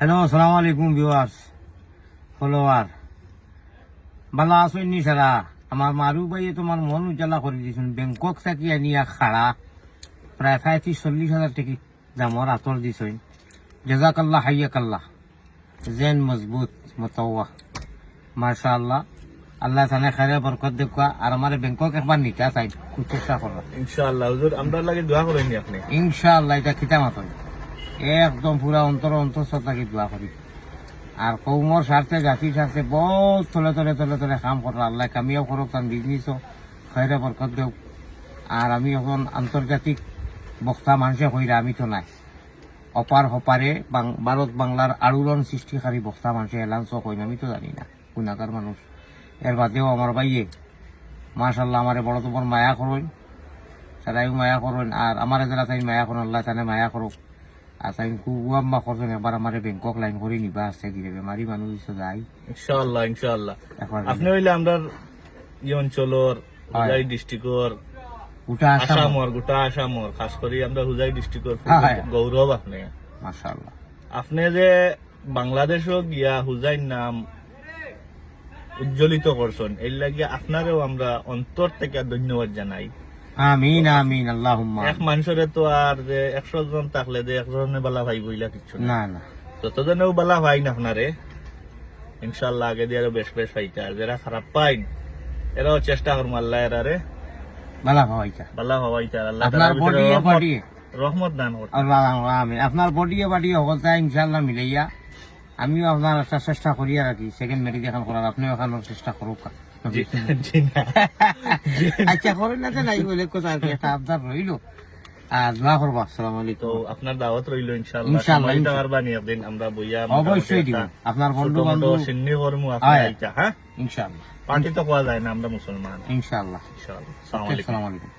Hello আসসালামু আলাইকুম viewers follower ভালো আছো নি সারা। আমার মারু ভাইয়ে তোমার মন উজ্জ্বলা করে দিয়েছেন। ব্যাংকক থাকি আনিয়া খাড়া প্রায় পঁয়ত্রিশ চল্লিশ হাজার টিকিট দামর আতর দিছই জাজাকাল্লাহ হাইয়াকাল্লাহ। জেন মজবুত মতওয়া মাশা আল্লাহ আল্লাহ তানে খারে বরকত দেখুয়া আর আমার ব্যাংকক একবার নিতে চাই খুব চেষ্টা করবা ইনশাআল্লাহ হুজুর আমরা লাগে দোয়া করেননি আপনি। ইনশাআল্লাহ এটা খিতা মাতন একদম পুরা অন্তর অন্তঃস্থল থাকি দোয়া করি। আর কৌমর স্বার্থে জাতির স্বার্থে বহুত তলে তলে তলে তলে কাম করো আল্লাহ কামিয়াও করুক তার বিজনেসও খয়রে বরকত দেও আর আমি এখন আন্তর্জাতিক বক্তা মানুষে হইরা আমি তো নাই। অপার হপারে ভারত বাংলার আড়ুলন সৃষ্টিকারী বক্তা মানুষে এলান্স কইন আমি তো জানি না। গুণাকার মানুষ এর বাদেও আমার ভাইয়ে মাশাল্লাহ আমারে বড় তোমার মায়া করইন তারাই মায়া করুন আর আমার যারা তাই মায়া করুন আল্লাহ তানে মায়া করুক করছেন একবার আমার ব্যাংকক লাইন করে নিবা আসছে গিরে বেমারি মানুষ যাই ইনশাআল্লাহ ইনশাআল্লাহ। আপনি হইলে আমরা এই অঞ্চলের। হুজাই ডিস্ট্রিক্টর গোটা আসাম। আসামর গোটা আসামর খাস করে আমরা হুজাই ডিস্ট্রিক্টর গৌরব আপনি। মাশাআল্লাহ। আপনি যে বাংলাদেশও গিয়া হুজাইর নাম উজ্জ্বলিত করছেন এর লাগে আপনারেও আমরা অন্তর থেকে ধন্যবাদ জানাই। আমিন আমিন আল্লাহুম্মা। এক মানুষের তো আর যে একশো জন থাকলে যে একজনে বালা ভাই বইলা কিচ্ছু না। না যতজনেও বালা ভাই না আপনারে ইনশাল্লাহ আগে দিয়ে আরও বেশ বেশ পাইতা আর যারা খারাপ পাইন এরাও চেষ্টা করব আল্লাহ এরারে বালা ভাইটা বালা আল্লাহ আপনার বডিয়ে রহমত- বডিয়ে রহমত দান করতে আল্লাহ আমিন। আপনার বডিয়ে বডিয়ে হকলতা ইনশাআল্লাহ মিলাইয়া আমিও আপনার একটা চেষ্টা করিয়া রাখি। সেকেন্ড মেডিকেশন করার আপনিও এখানে চেষ্টা করুক। আচ্ছা করেন না নাই বলে কথা আর কি একটা আবদার রইল। আর দোয়া করব আসসালামু আলাইকুম। আপনার দাওয়াত রইল ইনশাল্লাহ ইনশাআল্লাহ, ইনশাআল্লাহ। আমরা বইয়া অবশ্যই দিব। আপনার বন্ধু বান্ধব সিন্নি করমু আপনি আইতা হ্যাঁ? ইনশাআল্লাহ। পার্টি তো কোয়া যায় না আমরা মুসলমান। ইনশাআল্লাহ। ইনশাআল্লাহ। আসসালামু আলাইকুম।